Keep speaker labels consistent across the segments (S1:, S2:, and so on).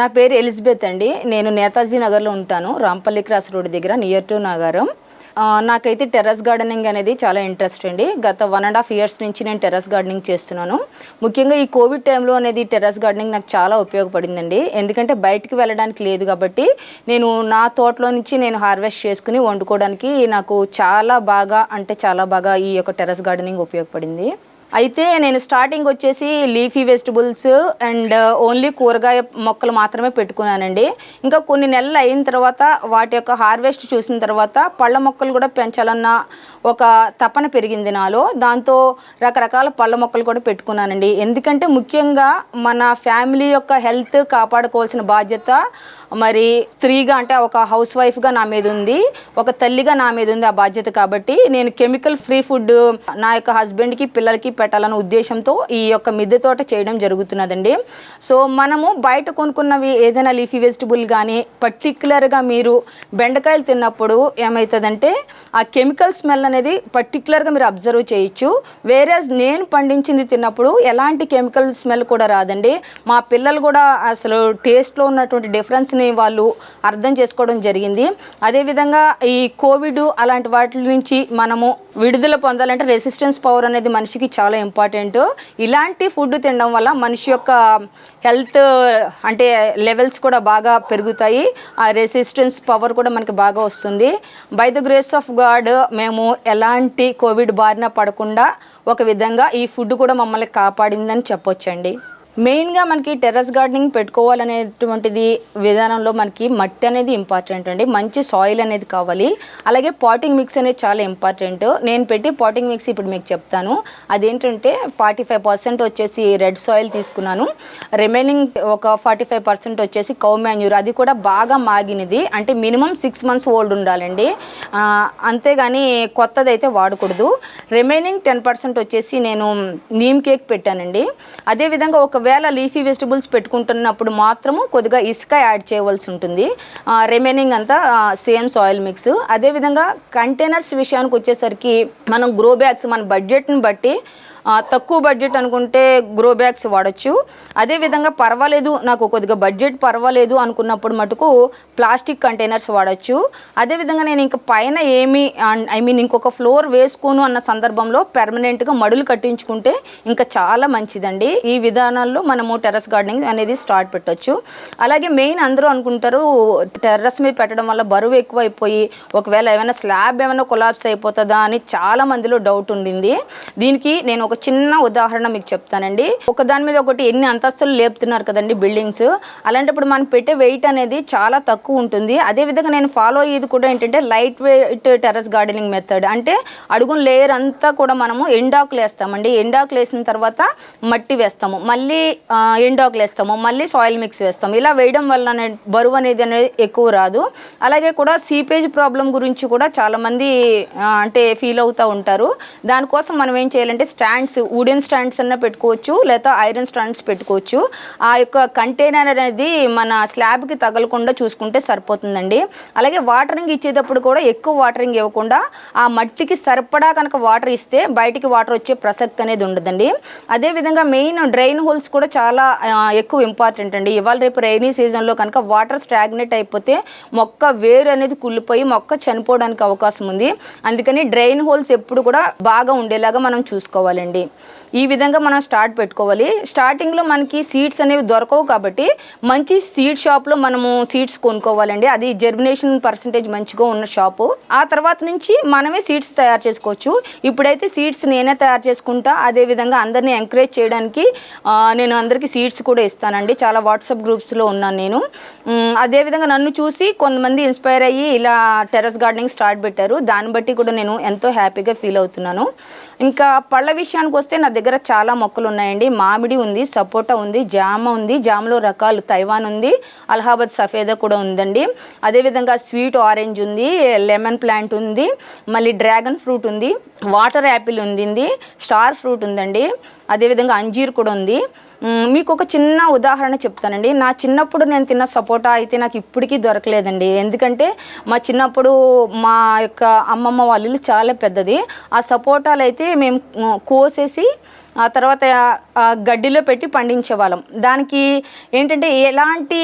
S1: నా పేరు ఎలిజబెత్ అండి. నేను నేతాజీ నగర్లో ఉంటాను. రాంపల్లి క్రాస్ రోడ్ దగ్గర నియర్ టు నగరం. నాకైతే టెర్రస్ గార్డెనింగ్ అనేది చాలా ఇంట్రెస్ట్ అండి. గత వన్ అండ్ హాఫ్ ఇయర్స్ నుంచి నేను టెర్రస్ గార్డెనింగ్ చేస్తున్నాను. ముఖ్యంగా ఈ కోవిడ్ టైంలో అనేది టెర్రస్ గార్డెనింగ్ నాకు చాలా ఉపయోగపడిందండి. ఎందుకంటే బయటికి వెళ్ళడానికి లేదు కాబట్టి నేను నా తోటలో నుంచి నేను హార్వెస్ట్ చేసుకుని వండుకోవడానికి నాకు చాలా బాగా అంటే చాలా బాగా ఈ యొక్క టెర్రస్ గార్డెనింగ్ ఉపయోగపడింది. అయితే నేను స్టార్టింగ్ వచ్చేసి లీఫీ వెజిటబుల్స్ అండ్ ఓన్లీ కూరగాయ మొక్కలు మాత్రమే పెట్టుకున్నానండి. ఇంకా కొన్ని నెలలు అయిన తర్వాత వాటి యొక్క హార్వెస్ట్ చూసిన తర్వాత పళ్ళ మొక్కలు కూడా పెంచాలన్న ఒక తపన పెరిగింది నాలో. దాంతో రకరకాల పళ్ళ మొక్కలు కూడా పెట్టుకున్నానండి. ఎందుకంటే ముఖ్యంగా మన ఫ్యామిలీ యొక్క హెల్త్ కాపాడుకోవాల్సిన బాధ్యత మరి స్త్రీగా అంటే ఒక హౌస్ వైఫ్గా నా మీద ఉంది. ఒక తల్లిగా నా మీద ఉంది ఆ బాధ్యత కాబట్టి నేను కెమికల్ ఫ్రీ ఫుడ్ నా యొక్క హస్బెండ్కి పిల్లలకి పెట్టాలన్న ఉద్దేశంతో ఈ యొక్క మిద్దె తోట చేయడం జరుగుతున్నదండి. సో మనము బయట కొనుక్కున్నవి ఏదైనా లీఫీ వెజిటబుల్ కానీ పర్టికులర్గా మీరు బెండకాయలు తిన్నప్పుడు ఏమవుతుందంటే ఆ కెమికల్ స్మెల్ అనేది పర్టిక్యులర్గా మీరు అబ్జర్వ్ చేయొచ్చు. వేరే నేను పండించింది తిన్నప్పుడు ఎలాంటి కెమికల్ స్మెల్ కూడా రాదండి. మా పిల్లలు కూడా అసలు టేస్ట్లో ఉన్నటువంటి డిఫరెన్స్ని వాళ్ళు అర్థం చేసుకోవడం జరిగింది. అదేవిధంగా ఈ కోవిడ్ అలాంటి వాటి నుంచి మనము విడుదల పొందాలంటే రెసిస్టెన్స్ పవర్ అనేది మనిషికి చాలా ఇంపార్టెంట్ ఇలాంటి ఫుడ్ తినడం వల్ల మనిషి యొక్క హెల్త్ అంటే లెవెల్స్ కూడా బాగా పెరుగుతాయి. ఆ రెసిస్టెన్స్ పవర్ కూడా మనకి బాగా వస్తుంది. By the grace of God మేము ఎలాంటి కోవిడ్ బారిన పడకుండా ఒక విధంగా ఈ ఫుడ్ కూడా మమ్మల్ని కాపాడిందని చెప్పొచ్చండి. మెయిన్గా మనకి టెర్రస్ గార్డెనింగ్ పెట్టుకోవాలనేటువంటిది విధానంలో మనకి మట్టి అనేది ఇంపార్టెంట్ అండి. మంచి సాయిల్ అనేది కావాలి. అలాగే పాటింగ్ మిక్స్ అనేది చాలా ఇంపార్టెంట్. నేను పెట్టి పాటింగ్ మిక్స్ ఇప్పుడు మీకు చెప్తాను. అదేంటంటే ఫార్టీ ఫైవ్ పర్సెంట్ వచ్చేసి రెడ్ సాయిల్ తీసుకున్నాను. రిమైనింగ్ ఒక ఫార్టీ ఫైవ్ పర్సెంట్ వచ్చేసి కౌ మాన్యూర్. అది కూడా బాగా మాగినది. అంటే మినిమం సిక్స్ మంత్స్ ఓల్డ్ ఉండాలండి. అంతేగాని కొత్తది అయితే వాడకూడదు. రిమైనింగ్ టెన్ పర్సెంట్ వచ్చేసి నేను నీమ్ కేక్ పెట్టానండి. అదేవిధంగా ఒకవేళ లీఫీ వెజిటబుల్స్ పెట్టుకుంటున్నప్పుడు మాత్రము కొద్దిగా ఇసుక యాడ్ చేయవలసి ఉంటుంది. రిమైనింగ్ అంతా సేమ్ సాయిల్ మిక్స్ అదేవిధంగా కంటైనర్స్ విషయానికి వచ్చేసరికి మనం గ్రో బ్యాగ్స్ మన బడ్జెట్ని బట్టి తక్కువ బడ్జెట్ అనుకుంటే గ్రో బ్యాగ్స్ వాడచ్చు. అదేవిధంగా పర్వాలేదు నాకు కొద్దిగా బడ్జెట్ పర్వాలేదు అనుకున్నప్పుడు మటుకు ప్లాస్టిక్ కంటైనర్స్ వాడచ్చు. అదేవిధంగా నేను ఇంకా పైన ఏమి ఐ మీన్ ఇంకొక ఫ్లోర్ వేసుకోను అన్న సందర్భంలో పెర్మనెంట్గా మడులు కట్టించుకుంటే ఇంకా చాలా మంచిదండి. ఈ విధానాల్లో మనము టెర్రస్ గార్డెనింగ్ అనేది స్టార్ట్ పెట్టొచ్చు. అలాగే మెయిన్ అందరూ అనుకుంటారు టెర్రస్ మీద పెట్టడం వల్ల బరువు ఎక్కువైపోయి ఒకవేళ ఏమైనా స్లాబ్ ఏమైనా కొలాప్స్ అయిపోతుందా అని చాలా మందిలో డౌట్ ఉండింది. దీనికి నేను ఒక చిన్న ఉదాహరణ మీకు చెప్తానండి. ఒక దాని మీద ఒకటి ఎన్ని అంతస్తులు లేపుతున్నారు కదండి బిల్డింగ్స్. అలాంటప్పుడు మనం పెట్టే వెయిట్ అనేది చాలా తక్కువ ఉంటుంది. అదేవిధంగా నేను ఫాలో అయ్యేది కూడా ఏంటంటే light weight terrace gardening method అంటే అడుగున లేయర్ అంతా కూడా మనము ఎండాకులు వేస్తామండి. ఎండాకులు వేసిన తర్వాత మట్టి వేస్తాము. మళ్ళీ ఎండాకులు వేస్తాము. మళ్ళీ సాయిల్ మిక్స్ వేస్తాము. ఇలా వేయడం వల్ల బరువు అనేది అనేది ఎక్కువ రాదు. అలాగే కూడా సీపేజ్ ప్రాబ్లం గురించి కూడా చాలామంది అంటే ఫీల్ అవుతూ ఉంటారు. దానికోసం మనం ఏం చేయాలంటే స్టాండ్ స్టాండ్స్ వుడెన్ స్టాండ్స్ అన్న పెట్టుకోవచ్చు లేదా ఐరన్ స్టాండ్స్ పెట్టుకోవచ్చు. ఆ యొక్క కంటైనర్ అనేది మన స్లాబ్కి తగలకుండా చూసుకుంటే సరిపోతుందండి. అలాగే వాటరింగ్ ఇచ్చేటప్పుడు కూడా ఎక్కువ వాటరింగ్ ఇవ్వకుండా ఆ మట్టికి సరిపడా కనుక వాటర్ ఇస్తే బయటికి వాటర్ వచ్చే ప్రసక్తి అనేది ఉండదండి. అదేవిధంగా మెయిన్ డ్రైన్ హోల్స్ కూడా చాలా ఎక్కువ ఇంపార్టెంట్ అండి. ఇవాళ రేపు రైనీ సీజన్లో కనుక వాటర్ స్టాగ్నెట్ అయిపోతే మొక్క వేరు అనేది కుళ్ళిపోయి మొక్క చనిపోవడానికి అవకాశం ఉంది. అందుకని డ్రైన్ హోల్స్ ఎప్పుడు కూడా బాగా ఉండేలాగా మనం చూసుకోవాలండి. ఈ విధంగా మనం స్టార్ట్ పెట్టుకోవాలి. స్టార్టింగ్లో మనకి సీడ్స్ అనేవి దొరకవు కాబట్టి మంచి సీడ్ షాప్లో మనము సీడ్స్ కొనుక్కోవాలండి. అది జర్మినేషన్ పర్సంటేజ్ మంచిగా ఉన్న షాపు. ఆ తర్వాత నుంచి మనమే సీడ్స్ తయారు చేసుకోవచ్చు. ఇప్పుడైతే సీడ్స్ నేనే తయారు చేసుకుంటా. అదేవిధంగా అందరినీ ఎంకరేజ్ చేయడానికి నేను అందరికీ సీడ్స్ కూడా ఇస్తానండి. చాలా వాట్సాప్ గ్రూప్స్లో ఉన్నాను నేను. అదేవిధంగా నన్ను చూసి కొంతమంది ఇన్స్పైర్ అయ్యి ఇలా టెర్రస్ గార్డెనింగ్ స్టార్ట్ పెట్టారు. దాన్ని బట్టి కూడా నేను ఎంతో హ్యాపీగా ఫీల్ అవుతున్నాను. ఇంకా పళ్ళ విషయానికి వస్తే నా దగ్గర చాలా మొక్కలు ఉన్నాయండి. మామిడి ఉంది సపోటా ఉంది జామ ఉంది జామలో రకాలు తైవాన్ ఉంది అలహాబాద్ సఫేదా కూడా ఉందండి. అదేవిధంగా స్వీట్ ఆరెంజ్ ఉంది లెమన్ ప్లాంట్ ఉంది మళ్ళీ డ్రాగన్ ఫ్రూట్ ఉంది వాటర్ యాపిల్ ఉంది స్టార్ ఫ్రూట్ ఉందండి. అదేవిధంగా అంజీర్ కూడా ఉంది. మీకు ఒక చిన్న ఉదాహరణ చెప్తానండి. నా చిన్నప్పుడు నేను తిన్న సపోటా అయితే నాకు ఇప్పటికీ దొరకలేదండి. ఎందుకంటే మా చిన్నప్పుడు మా యొక్క అమ్మమ్మ వాళ్ళ ఇల్లు చాలా పెద్దది. ఆ సపోటాలు అయితే మేము కోసేసి ఆ తర్వాత గడ్డిలో పెట్టి పండించేవాళ్ళం. దానికి ఏంటంటే ఎలాంటి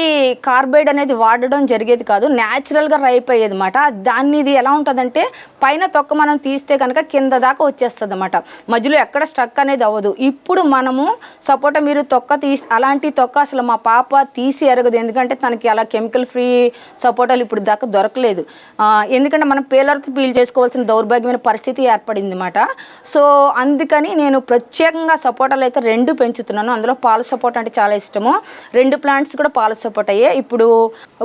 S1: కార్బైడ్ అనేది వాడడం జరిగేది కాదు న్యాచురల్గా రైప్ అయ్యేది అనమాట దాన్ని ఇది ఎలా ఉంటుందంటే పైన తొక్క మనం తీస్తే కనుక కింద దాకా వచ్చేస్తుంది అనమాట మధ్యలో ఎక్కడ స్ట్రక్ అనేది అవ్వదు. ఇప్పుడు మనము సపోటా మీరు తొక్క తీసి అలాంటి తొక్క అసలు మా పాప తీసి ఎరగదు. ఎందుకంటే తనకి అలా కెమికల్ ఫ్రీ సపోటాలు ఇప్పుడు దాకా దొరకలేదు. ఎందుకంటే మనం పేలర్తో పీల్ చేసుకోవాల్సిన దౌర్భాగ్యమైన పరిస్థితి ఏర్పడింది అనమాట సో అందుకని నేను ప్రత్యేక ప్రత్యేకంగా సపోటాలు అయితే రెండు పెంచుతున్నాను. అందులో పాల సపోటా అంటే చాలా ఇష్టము. రెండు ప్లాంట్స్ కూడా పాల సపోటా అయ్యే ఇప్పుడు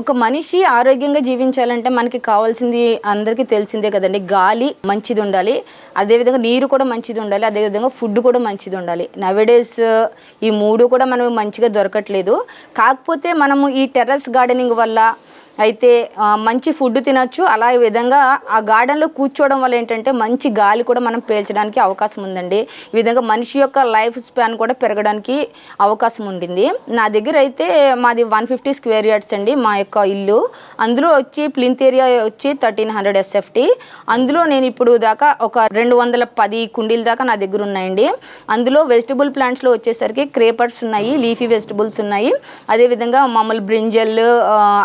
S1: ఒక మనిషి ఆరోగ్యంగా జీవించాలంటే మనకి కావాల్సింది అందరికీ తెలిసిందే కదండి. గాలి మంచిది ఉండాలి అదేవిధంగా నీరు కూడా మంచిది ఉండాలి అదేవిధంగా ఫుడ్ కూడా మంచిది ఉండాలి నవేడేస్ ఈ మూడు కూడా మనం మంచిగా దొరకట్లేదు. కాకపోతే మనము ఈ టెర్రస్ గార్డెనింగ్ వల్ల అయితే మంచి ఫుడ్ తినొచ్చు. అలా ఈ విధంగా ఆ గార్డెన్లో కూర్చోవడం వల్ల ఏంటంటే మంచి గాలి కూడా మనం పీల్చడానికి అవకాశం ఉందండి. ఈ విధంగా మనిషి యొక్క లైఫ్ స్పాన్ కూడా పెరగడానికి అవకాశం ఉండింది. నా దగ్గర అయితే మాది వన్ ఫిఫ్టీ స్క్వేర్ యార్డ్స్ అండి మా యొక్క ఇల్లు. అందులో వచ్చి ప్లింత్ ఏరియా వచ్చి థర్టీన్ హండ్రెడ్ ఎస్ఎఫ్టీ. అందులో నేను ఇప్పుడు దాకా ఒక రెండు వందల పది కుండీల దాకా నా దగ్గర ఉన్నాయండి. అందులో వెజిటబుల్ ప్లాంట్స్లో వచ్చేసరికి క్రేపర్స్ ఉన్నాయి లీఫీ వెజిటబుల్స్ ఉన్నాయి. అదేవిధంగా మామూలు బ్రింజల్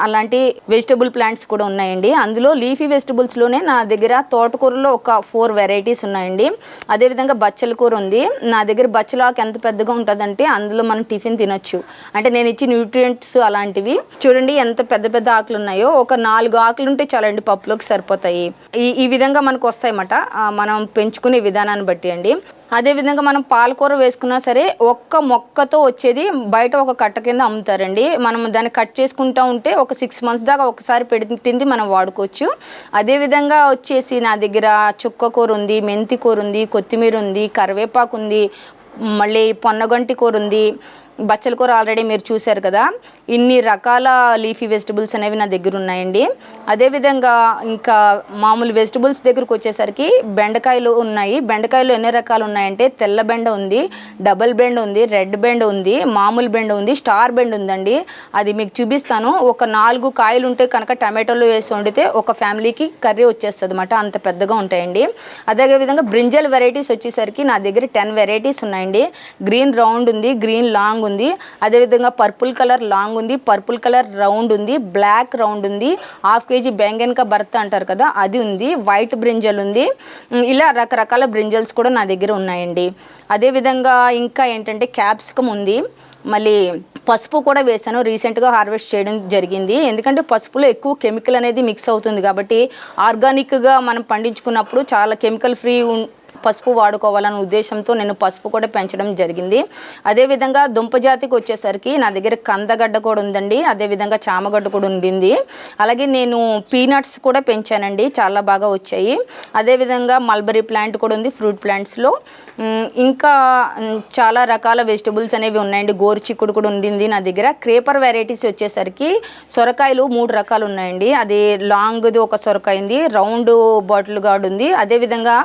S1: అలాంటి వెజిటబుల్ ప్లాంట్స్ కూడా ఉన్నాయండి. అందులో లీఫీ వెజిటబుల్స్లోనే నా దగ్గర తోటకూరలో ఒక ఫోర్ వెరైటీస్ ఉన్నాయండి. అదేవిధంగా బచ్చల కూర ఉంది. నా దగ్గర బచ్చల ఆకు ఎంత పెద్దగా ఉంటుందంటే అందులో మనం టిఫిన్ తినొచ్చు. అంటే నేను ఇచ్చి న్యూట్రియంట్స్ అలాంటివి. చూడండి ఎంత పెద్ద పెద్ద ఆకులు ఉన్నాయో. ఒక నాలుగు ఆకులు ఉంటే చాలండి పప్పులోకి సరిపోతాయి. ఈ ఈ విధంగా మనకు వస్తాయన్నమాట. మనం పెంచుకునే విధానాన్ని బట్టి అండి. అదేవిధంగా మనం పాలకూర వేసుకున్నా సరే ఒక్క మొక్కతో వచ్చేది బయట ఒక కట్ట కింద అమ్ముతారండి. మనం దాన్ని కట్ చేసుకుంటా ఉంటే ఒక సిక్స్ మంత్స్ దాకా ఒకసారి పెడుతుంది మనం వాడుకోవచ్చు. అదేవిధంగా వచ్చేసి నా దగ్గర చుక్క కూర ఉంది మెంతి కూర ఉంది కొత్తిమీర ఉంది కరివేపాకు ఉంది మళ్ళీ పొన్నగంటి కూర ఉంది బచ్చల కూర ఆల్రెడీ మీరు చూశారు కదా. ఇన్ని రకాల లీఫీ వెజిటబుల్స్ అనేవి నా దగ్గర ఉన్నాయండి. అదేవిధంగా ఇంకా మామూలు వెజిటబుల్స్ దగ్గరకు వచ్చేసరికి బెండకాయలు ఉన్నాయి. బెండకాయలు ఎన్ని రకాలు ఉన్నాయంటే తెల్ల బెండ ఉంది డబల్ బెండ ఉంది రెడ్ బెండ ఉంది మామూలు బెండ ఉంది స్టార్ బెండ ఉందండి. అది మీకు చూపిస్తాను. ఒక నాలుగు కాయలు ఉంటే కనుక టమాటోలు వేసి వండితే ఒక ఫ్యామిలీకి కర్రీ వచ్చేస్తుంది అనమాట అంత పెద్దగా ఉంటాయండి. అదేవిధంగా బ్రింజల్ వెరైటీస్ వచ్చేసరికి నా దగ్గర టెన్ వెరైటీస్ ఉన్నాయండి. గ్రీన్ రౌండ్ ఉంది గ్రీన్ లాంగ్ ఉంది. అదేవిధంగా పర్పుల్ కలర్ లాంగ్ ఉంది. పర్పుల్ కలర్ రౌండ్ ఉంది. బ్లాక్ రౌండ్ ఉంది. హాఫ్ కేజీ బెంగెన్క భర్త అంటారు కదా అది ఉంది. వైట్ బ్రింజల్ ఉంది. ఇలా రకరకాల బ్రింజల్స్ కూడా నా దగ్గర ఉన్నాయండి. అదేవిధంగా ఇంకా ఏంటంటే క్యాప్సికమ్ ఉంది. మళ్ళీ పసుపు కూడా వేసాను రీసెంట్గా హార్వెస్ట్ చేయడం జరిగింది. ఎందుకంటే పసుపులో ఎక్కువ కెమికల్ అనేది మిక్స్ అవుతుంది కాబట్టి ఆర్గానిక్గా మనం పండించుకున్నప్పుడు చాలా కెమికల్ ఫ్రీ పసుపు వాడుకోవాలనే ఉద్దేశంతో నేను పసుపు కూడా పెంచడం జరిగింది. అదేవిధంగా దుంప జాతికి వచ్చేసరికి నా దగ్గర కందగడ్డ కూడా ఉందండి. అదేవిధంగా చామగడ్డ కూడా ఉండింది. అలాగే నేను పీనట్స్ కూడా పెంచానండి. చాలా బాగా వచ్చాయి. అదేవిధంగా మల్బరీ ప్లాంట్ కూడా ఉంది ఫ్రూట్ ప్లాంట్స్లో. ఇంకా చాలా రకాల వెజిటబుల్స్ అనేవి ఉన్నాయండి. గోరు చిక్కుడు కూడా ఉండింది నా దగ్గర. క్రేపర్ వెరైటీస్ వచ్చేసరికి సొరకాయలు మూడు రకాలు ఉన్నాయండి. అది లాంగ్ది ఒక సొరకాయ ఉంది రౌండ్ బాటిల్ గార్డ్ ఉంది. అదేవిధంగా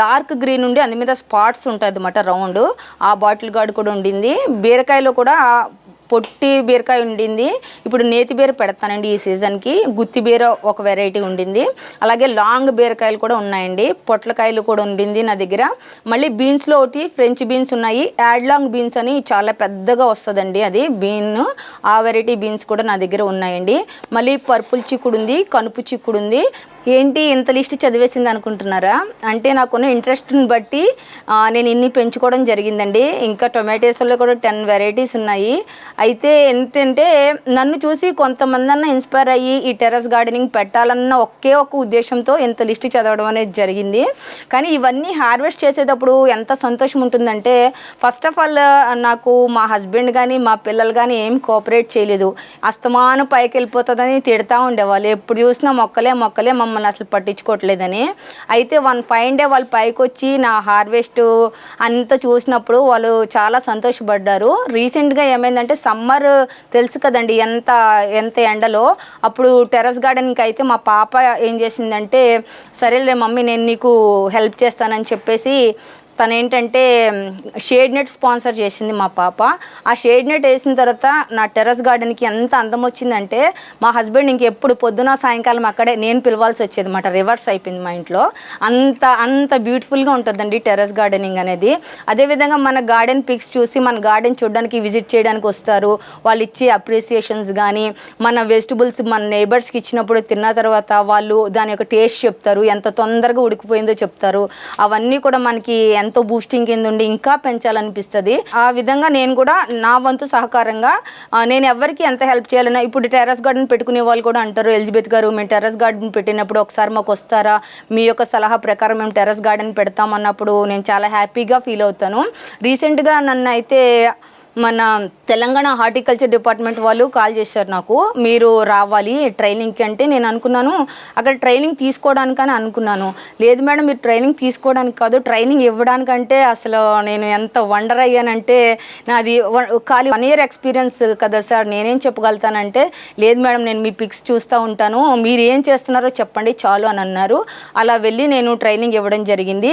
S1: డార్క్ గ్రీన్ ఉండి అందు మీద స్పాట్స్ ఉంటుంది అనమాట రౌండ్. ఆ బాటిల్ గార్డ్ కూడా ఉండింది. బీరకాయలో కూడా పొట్టి బీరకాయ ఉండింది. ఇప్పుడు నేతి బీర పెడతానండి ఈ సీజన్కి గుత్తి బీర ఒక వెరైటీ ఉండింది. అలాగే లాంగ్ బీరకాయలు కూడా ఉన్నాయండి. పొట్లకాయలు కూడా ఉండింది నా దగ్గర. మళ్ళీ బీన్స్లో ఒకటి ఫ్రెంచ్ బీన్స్ ఉన్నాయి. యాడ్ లాంగ్ బీన్స్ అని చాలా పెద్దగా వస్తుందండి అది. బీన్ ఆ వెరైటీ బీన్స్ కూడా నా దగ్గర ఉన్నాయండి. మళ్ళీ పర్పుల్ చిక్కుడు ఉంది కనుపు చిక్కుడు ఉంది ఏంటి ఇంత లిస్ట్ చదివేసింది అనుకుంటున్నారా? అంటే నాకున్న ఇంట్రెస్ట్ని బట్టి నేను ఇన్ని పెంచుకోవడం జరిగిందండి. ఇంకా టొమాటోస్లో కూడా టెన్ వెరైటీస్ ఉన్నాయి. అయితే ఏంటంటే నన్ను చూసి కొంతమంది అన్న ఇన్స్పైర్ అయ్యి ఈ టెర్రస్ గార్డెనింగ్ పెట్టాలన్న ఒకే ఒక ఉద్దేశంతో ఇంత లిస్ట్ చదవడం అనేది జరిగింది. కానీ ఇవన్నీ హార్వెస్ట్ చేసేటప్పుడు ఎంత సంతోషం ఉంటుందంటే ఫస్ట్ ఆఫ్ ఆల్ నాకు మా హస్బెండ్ కానీ మా పిల్లలు కానీ ఏం కోఆపరేట్ చేయలేదు. అస్తమానం పైకి వెళ్ళిపోతుందని తిడతా ఉండేవాళ్ళు. ఎప్పుడు చూసినా మొక్కలే మొక్కలే మమ్మల్ని అసలు పట్టించుకోవట్లేదని. అయితే వన్ ఫైవ్ డే వాళ్ళు పైకి వచ్చి నా హార్వెస్ట్ అంతా చూసినప్పుడు వాళ్ళు చాలా సంతోషపడ్డారు. రీసెంట్గా ఏమైందంటే సమ్మర్ తెలుసు కదండి ఎంత ఎంత ఎండలో. అప్పుడు టెర్రస్ గార్డెన్కి అయితే మా పాప ఏం చేసిందంటే సరేలే మమ్మీ నేను నీకు హెల్ప్ చేస్తానని చెప్పేసి తను ఏంటంటే షేడ్ నెట్ స్పాన్సర్ చేసింది మా పాప. ఆ షేడ్ నెట్ వేసిన తర్వాత నా టెర్రస్ గార్డెన్కి ఎంత అందం వచ్చిందంటే మా హస్బెండ్ ఇంకెప్పుడు పొద్దున సాయంకాలం అక్కడే నేను పిలవాల్సి వచ్చేది అనమాట రివర్స్ అయిపోయింది మా ఇంట్లో. అంత అంత బ్యూటిఫుల్గా ఉంటుందండి టెర్రస్ గార్డెనింగ్ అనేది. అదేవిధంగా మన గార్డెన్ పిక్స్ చూసి మన గార్డెన్ చూడడానికి విజిట్ చేయడానికి వస్తారు. వాళ్ళు ఇచ్చే అప్రిసియేషన్స్ కానీ మన వెజిటబుల్స్ మన నేబర్స్కి ఇచ్చినప్పుడు తిన్న తర్వాత వాళ్ళు దాని యొక్క టేస్ట్ చెప్తారు. ఎంత తొందరగా ఉడికిపోయిందో చెప్తారు. అవన్నీ కూడా మనకి ఎంతో బూస్టింగ్ కింద ఉండి ఇంకా పెంచాలనిపిస్తుంది. ఆ విధంగా నేను కూడా నా వంతు సహకారంగా నేను ఎవరికి ఎంత హెల్ప్ చేయాలన్నా ఇప్పుడు టెర్రస్ గార్డెన్ పెట్టుకునే వాళ్ళు కూడా అంటారు ఎలిజబెత్ గారు మేము టెర్రస్ గార్డెన్ పెట్టినప్పుడు ఒకసారి మాకు వస్తారా? మీ యొక్క సలహా ప్రకారం మేము టెర్రస్ గార్డెన్ పెడతాం అన్నప్పుడు నేను చాలా హ్యాపీగా ఫీల్ అవుతాను. రీసెంట్గా నన్ను అయితే మన తెలంగాణ హార్టికల్చర్ డిపార్ట్మెంట్ వాళ్ళు కాల్ చేశారు నాకు. మీరు రావాలి ట్రైనింగ్కి అంటే నేను అనుకున్నాను. అక్కడ ట్రైనింగ్ తీసుకోవడానికని అనుకున్నాను. లేదు మేడం మీరు ట్రైనింగ్ తీసుకోవడానికి కాదు ట్రైనింగ్ ఇవ్వడానికంటే అసలు నేను ఎంత వండర్ అయ్యానంటే నాది ఖాళీ వన్ ఇయర్ ఎక్స్పీరియన్స్ కదా సార్ నేనేం చెప్పగలుగుతానంటే లేదు మేడం నేను మీ పిక్స్ చూస్తూ ఉంటాను. మీరు ఏం చేస్తున్నారో చెప్పండి చాలు అని అన్నారు. అలా వెళ్ళి నేను ట్రైనింగ్ ఇవ్వడం జరిగింది.